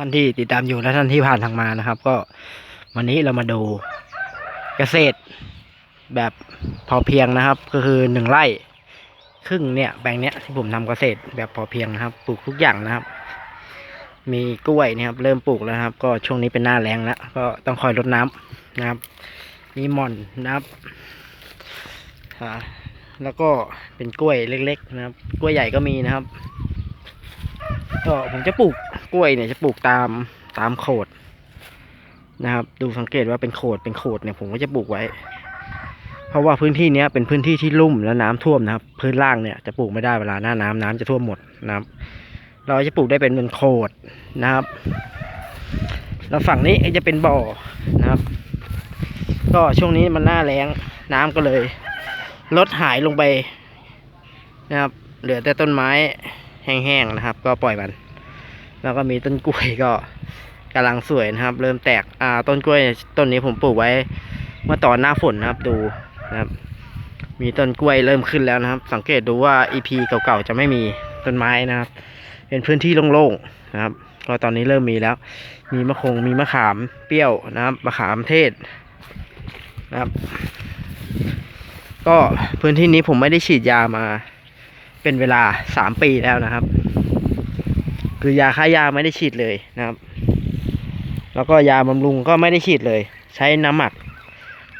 ท่านที่ติดตามอยู่และท่านที่ผ่านทางมานะครับ ก็วันนี้เรามาดูเกษตรแบบพอเพียงนะครับ ก็คือหนึ่งไร่ครึ่งเนี่ยแปลงเนี้ยที่ผมทำเกษตรแบบพอเพียงนะครับ ปลูกทุกอย่างนะครับ มีกล้วยนะครับ เริ่มปลูกแล้วครับ ก็ช่วงนี้เป็นหน้าแรงแล้วก็ต้องคอยรดน้ำนะครับมีหม่อนนะครับอ่าแล้วก็เป็นกล้วยเล็ก ๆ นะครับ กล้วยใหญ่ก็มีนะครับ ก็ผมจะปลูก กล้วยเนี่ยจะปลูกตามตามโขดนะครับ ดูสังเกตว่าเป็นโขดเป็นโขดเนี่ยผมก็จะปลูกไว้ เพราะว่าพื้นที่เนี้ยเป็นพื้นที่ที่ลุ่มแล้วน้ำท่วมนะครับ พื้นล่างเนี่ยจะปลูกไม่ได้เวลาหน้าน้ำน้ำจะท่วมหมดนะครับ เราจะปลูกได้เป็นเป็นโขดนะครับ แล้วฝั่งนี้จะเป็นบ่อนะครับ ก็ช่วงนี้มันหน้าแล้งน้ำก็เลย ลดหายลงไปนะครับ เหลือแต่ต้นไม้แห้งๆนะครับ ก็ปล่อยมัน แล้วก็มีต้นกล้วยก็กำลังสวยนะครับ เริ่มแตกอ่าต้นกล้วยต้นนี้ผมปลูกไว้ เมื่อตอนหน้าฝนนะครับดูนะครับ มีต้นกล้วยเริ่มขึ้นแล้วนะครับ สังเกตดูว่า EP เก่าๆจะไม่มีต้นไม้นะครับ เป็นพื้นที่โล่งๆนะครับ ก็ตอนนี้เริ่มมีแล้ว มีมะคงมีมะขามเปรี้ยวนะครับมะขามเทศนะครับ ก็พื้นที่นี้ผมไม่ได้ฉีดยามา เป็นเวลาสามปีแล้วนะครับ คือยาฆ่ายาไม่ได้ฉีดเลยนะครับ แล้วก็ยาบำรุงก็ไม่ได้ฉีดเลย ใช้น้ำหมัก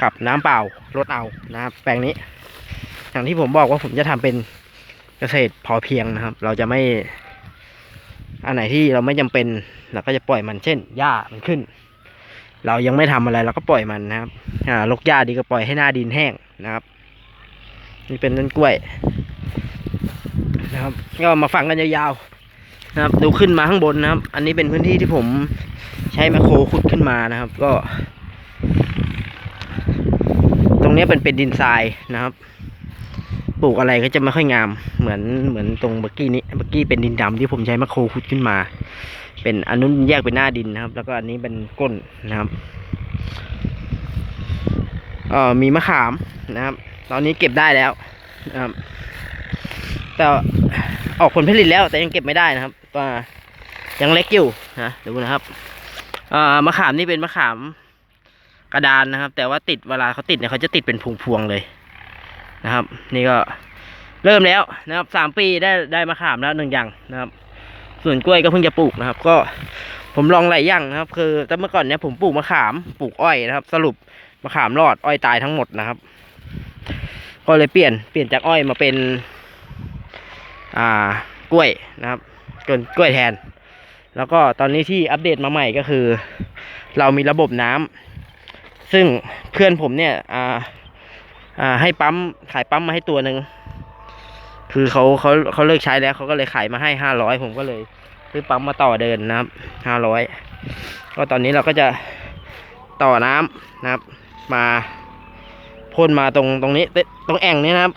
กับน้ำเปล่ารดเอานะครับ แปลงนี้ อย่างที่ผมบอกว่าผมจะทำเป็นเกษตรพอเพียงนะครับ เราจะไม่อันไหนที่เราไม่จำเป็นเราก็จะปล่อยมันเช่นหญ้ามันขึ้น เรายังไม่ทำอะไรเราก็ปล่อยมันนะครับอ่าลกหญ้าดีก็ปล่อยให้หน้าดินแห้งนะครับ นี่เป็นต้นกล้วยนะครับ ก็มาฟังกันยาวๆ นะครับ ดูขึ้นมาข้างบนนะครับ อันนี้เป็นพื้นที่ที่ผมใช้แมคโครขุดขึ้นมานะครับ ก็ ตรงนี้เป็นเป็นดินทรายนะครับ ปลูกอะไรก็จะไม่ค่อยงาม เหมือนเหมือนตรงเมื่อกี้นี้เมื่อกี้เป็นดินดำที่ผมใช้แมคโครขุดขึ้นมา เป็นอันนู้นแยกเป็นหน้าดินนะครับ แล้วก็อันนี้เป็นก้นนะครับเอ่อมีมะขามนะครับ ตอนนี้เก็บได้แล้วนะครับ แต่ออกผลผลิตแล้วแต่ยังเก็บไม่ได้นะครับว่ายังเล็กอยู่นะดูนะครับอ่อมะขามนี่เป็นมะขามกระดานนะครับ แต่ว่าติดเวลาเขาติดเนี่ยเขาจะติดเป็นพวงๆเลยนะครับ นี่ก็เริ่มแล้วนะครับสามปีได้ได้มะขามแล้วหนึ่งอย่างนะครับ ส่วนกล้วยก็เพิ่งจะปลูกนะครับ ก็ผมลองหลายอย่างนะครับ คือแต่เมื่อก่อนเนี้ยผมปลูกมะขามปลูกอ้อยนะครับ สรุปมะขามรอดอ้อยตายทั้งหมดนะครับ ก็เลยเปลี่ยนเปลี่ยนจากอ้อยมาเป็น อ่ากล้วยนะครับเกินกล้วยแทน แล้วก็ตอนนี้ที่อัปเดตมาใหม่ก็คือ เรามีระบบน้ำซึ่งเพื่อนผมเนี่ยอ่าอ่าให้ปั๊มขายปั๊มมาให้ตัวหนึ่งคือเขาเขาเขาเลิกใช้แล้วเขาก็เลยขายมาให้ห้าร้อยผมก็เลยซื้อปั๊มมาต่อเดินนะครับห้าร้อยก็ตอนนี้เราก็จะต่อน้ำนะครับ มาพ่นมาตรงตรงนี้ตรงแอ่งนี้นะครับ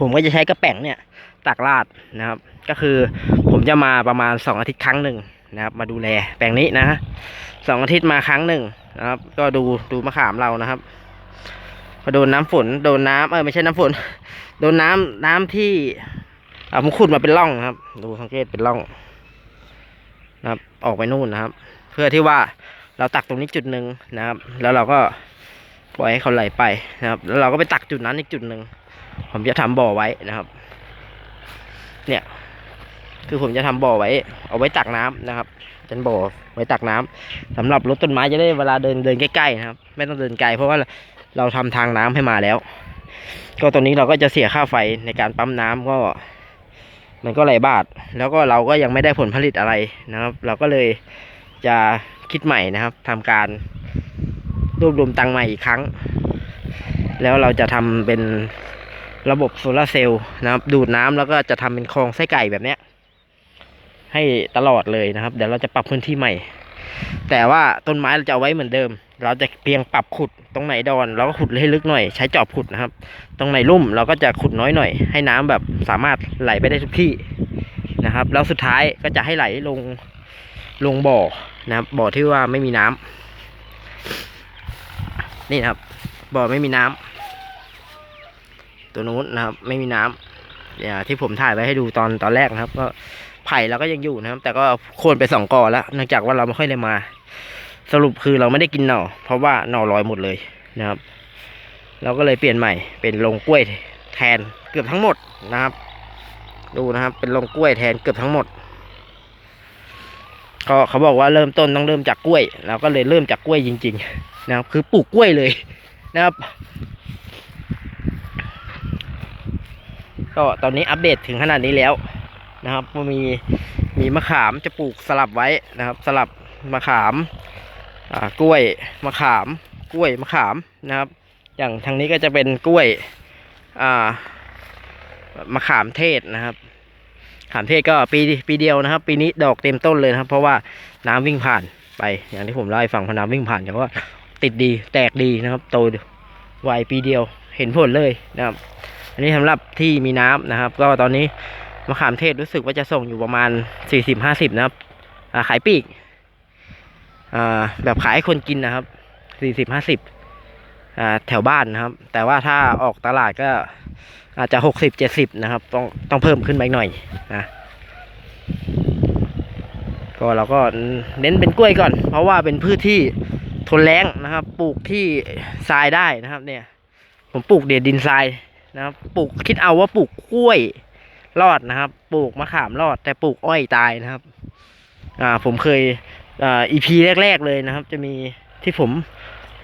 ผมก็จะใช้กระแป๋งเนี่ย ตักราดนะครับ ก็คือผมจะมาประมาณสองอาทิตย์ครั้งหนึ่งนะครับ มาดูแลแปลงนี้นะสองอาทิตย์มาครั้งหนึ่งนะครับ ก็ดูดูมะขามเรานะครับพอโดนน้ำฝนโดนน้ำเออไม่ใช่น้ำฝน โดนน้ำน้ำที่อ่าผมขุดมาเป็นร่องนะครับ ดูสังเกตเป็นร่องนะครับ ออกไปนู่นนะครับ เพื่อที่ว่าเราตักตรงนี้จุดหนึ่งนะครับ แล้วเราก็ปล่อยให้เขาไหลไปนะครับ แล้วเราก็ไปตักจุดนั้นอีกจุดหนึ่งผมจะทำบ่อไว้นะครับ เนี่ย คือผมจะทำบ่อไว้ เอาไว้ตักน้ำนะครับ เป็นบ่อไว้ตักน้ำสำหรับรถต้นไม้จะได้เวลาเดินเดินใกล้ๆนะครับ ไม่ต้องเดินไกลเพราะว่าเราทำทางน้ำให้มาแล้ว ก็ตอนนี้เราก็จะเสียค่าไฟในการปั๊มน้ำก็ มันก็หลายบาท แล้วก็เราก็ยังไม่ได้ผลผลิตอะไรนะครับ เราก็เลยจะคิดใหม่นะครับทำการรวบรวมตังค์ใหม่อีกครั้ง แล้วเราจะทำเป็น ระบบโซลาร์เซลล์นะครับ ดูดน้ำแล้วก็จะทำเป็นคลองไส้ไก่แบบเนี้ย ให้ตลอดเลยนะครับ เดี๋ยวเราจะปรับพื้นที่ใหม่ แต่ว่าต้นไม้เราจะเอาไว้เหมือนเดิม เราจะเพียงปรับขุดตรงไหนดอนเราก็ขุดให้ลึกหน่อย ใช้จอบขุดนะครับ ตรงไหนลุ่มเราก็จะขุดน้อยหน่อย ให้น้ำแบบสามารถไหลไปได้ทุกที่นะครับ แล้วสุดท้ายก็จะให้ไหลลงลงบ่อนะครับบ่อที่ว่าไม่มีน้ำนี่นะครับบ่อไม่มีน้ำ ตัวนู้นนะครับ ไม่มีน้ำอย่างที่ผมถ่ายไว้ให้ดูตอนตอนแรกนะครับ ก็ไผ่เราก็ยังอยู่นะครับ แต่ก็โค่นไปสองกอแล้วเนื่องจากว่าเราไม่ค่อยได้มา สรุปคือเราไม่ได้กินหน่อเพราะว่าหน่อลอยหมดเลยนะครับ เราก็เลยเปลี่ยนใหม่ เป็นลงกล้วยแทนเกือบทั้งหมดนะครับ ดูนะครับ เป็นลงกล้วยแทนเกือบทั้งหมดก็เขาบอกว่าเริ่มต้นต้องเริ่มจากกล้วยเราก็เลยเริ่มจากกล้วยจริง ๆ นะครับ คือปลูกกล้วยเลยนะครับ ก็ตอนนี้อัปเดตถึงขนาดนี้แล้วนะครับมีมีมะขามจะปลูกสลับไว้นะครับ สลับมะขามอ่ากล้วยมะขาม กล้วยมะขามนะครับ อย่างทางนี้ก็จะเป็นกล้วยอ่ามะขามเทศนะครับขามเทศก็ปีปีเดียวนะครับ ปีนี้ดอกเต็มต้นเลยนะครับ เพราะว่าน้ำวิ่งผ่านไป อย่างที่ผมเล่าให้ฟังพอน้ำวิ่งผ่านแต่ว่าติดดีแตกดีนะครับ โตไวปีเดียวเห็นผลเลยนะครับ อันนี้สำหรับที่มีน้ำนะครับ ก็ตอนนี้มะขามเทศรู้สึกว่าจะส่งอยู่ประมาณสี่สิบห้าสิบนะครับขายปีกแบบขายให้คนกินนะครับสี่สิบห้าสิบแถวบ้านนะครับ แต่ว่าถ้าออกตลาดก็อาจจะหกสิบเจ็ดสิบนะครับ ต้องต้องเพิ่มขึ้นไปหน่อยนะก็เราก็เน้นเป็นกล้วยก่อน เพราะว่าเป็นพืชที่ทนแรงนะครับ ปลูกที่ทรายได้นะครับ เนี่ย ผมปลูกเดียดดินทราย นะครับปลูกคิดเอาว่าปลูกกล้วยรอดนะครับ ปลูกมะขามรอด แต่ปลูกอ้อยตายนะครับ อ่าผมเคยอ่าอีพีแรก ๆเลยนะครับ จะมีที่ผม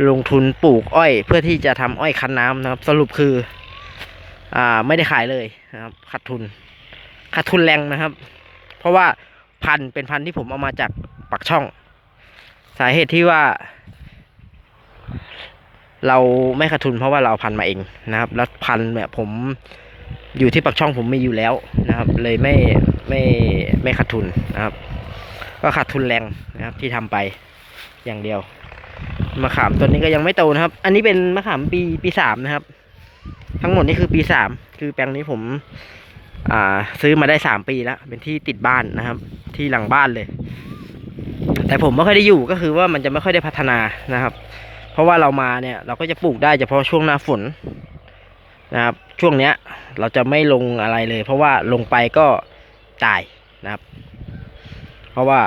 ลงทุนปลูกอ้อย เพื่อที่จะทำอ้อยคั้นน้ำนะครับ สรุปคือ อ่าไม่ได้ขายเลยนะครับขาดทุนขาดทุนแรงนะครับ เพราะว่าพันธุ์เป็นพันธุ์ที่ผมเอามาจากปักช่อง สาเหตุที่ว่า เราไม่ขาดทุนเพราะว่าเราพันมาเองนะครับ แล้วพันเนี่ยผมอยู่ที่ปักช่องผมมีอยู่แล้วนะครับ เลยไม่ไม่ไม่ขาดทุนนะครับ ก็ขาดทุนแรงนะครับที่ทำไปอย่างเดียวมะขามต้นนี้ก็ยังไม่โตนะครับ อันนี้เป็นมะขามปีปีสามนะครับ ทั้งหมดนี่คือปีสามคือแปลงนี้ผมอ่าซื้อมาได้สามปีแล้วเป็นที่ติดบ้านนะครับ ที่หลังบ้านเลย แต่ผมไม่ค่อยได้อยู่ก็คือว่ามันจะไม่ค่อยได้พัฒนานะครับ เพราะว่าเรามาเนี่ยเราก็จะปลูกได้เฉพาะช่วงหน้าฝนนะครับ ช่วงเนี้ยเราจะไม่ลงอะไรเลย เพราะว่าลงไปก็ตายนะครับ เพราะว่า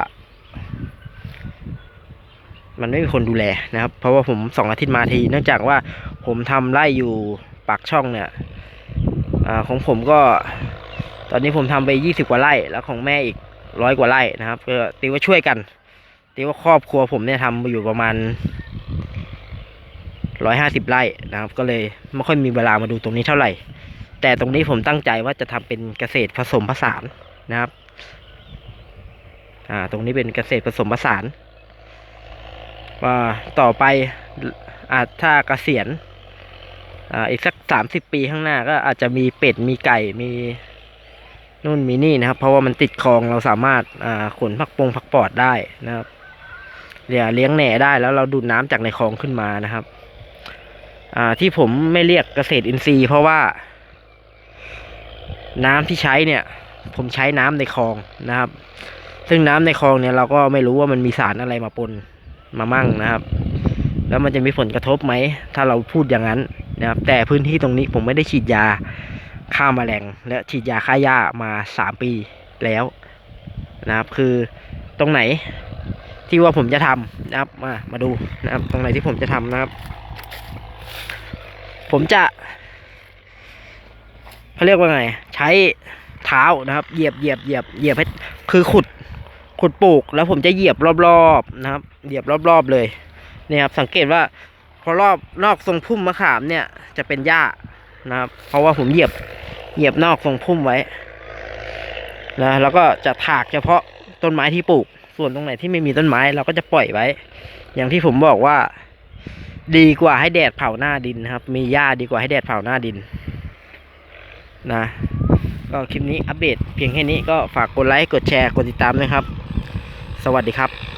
มันไม่มีคนดูแลนะครับ เพราะว่าผมสองอาทิตย์มาทีเนื่องจากว่าผมทำไร่อยู่ปากช่องเนี่ยอของผมก็ ตอนนี้ผมทำไปยี่สิบกว่าไร่ แล้วของแม่อีกร้อยกว่าไร่นะครับก็ตีว่าช่วยกันตีว่าครอบครัวผมเนี่ยทำอยู่ประมาณ ร้อยห้าสิบไร่นะครับ ก็เลยไม่ค่อยมีเวลามาดูตรงนี้เท่าไหร่ แต่ตรงนี้ผมตั้งใจว่าจะทำเป็นเกษตรผสมผสานนะครับอ่าตรงนี้เป็นเกษตรผสมผสานว่าต่อไปอาจถ้าเกษียณอ่าอีกสักสามสิบปีข้างหน้าก็อาจจะมีเป็ดมีไก่มีนู่นมีนี่นะครับ เพราะว่ามันติดคลองเราสามารถอ่าขนผักปงผักปอดได้นะครับเลี้ยงเลี้ยงแหน่ได้แล้วเราดูดน้ำจากในคลองขึ้นมานะครับ อ่าที่ผมไม่เรียกเกษตรอินทรีย์ เพราะว่า น้ำที่ใช้เนี่ย ผมใช้น้ำในคลองนะครับ ซึ่งน้ำในคลองเนี่ยเราก็ไม่รู้ว่ามันมีสารอะไรมาปนมามั่งนะครับ แล้วมันจะมีผลกระทบไหม ถ้าเราพูดอย่างนั้นนะครับ แต่พื้นที่ตรงนี้ผมไม่ได้ฉีดยาฆ่าแมลงและฉีดยาฆ่าหญ้ามาสามปีแล้วนะครับ คือตรงไหนที่ว่าผมจะทำนะครับ มามาดูนะครับ ตรงไหนที่ผมจะทำนะครับ ผมจะเขาเรียกว่าไง ใช้เท้านะครับ เหยียบเหยียบเหยียบเหยียบให้คือขุดขุดปลูกแล้วผมจะเหยียบรอบๆนะครับ เหยียบรอบๆเลยเนี่ยครับสังเกตว่าพอรอบนอกทรงพุ่มมะขามเนี่ย จะเป็นหญ้านะครับ เพราะว่าผมเหยียบเหยียบนอกทรงพุ่มไว้นะแล้วก็จะถากเฉพาะต้นไม้ที่ปลูก ส่วนตรงไหนที่ไม่มีต้นไม้เราก็จะปล่อยไว้ อย่างที่ผมบอกว่า ดีกว่าให้แดดเผาหน้าดินนะครับ มีหญ้าดีกว่าให้แดดเผาหน้าดิน นะ ก็คลิปนี้อัปเดตเพียงแค่นี้ก็ฝากกดไลค์กดแชร์กดติดตามด้วยครับ สวัสดีครับ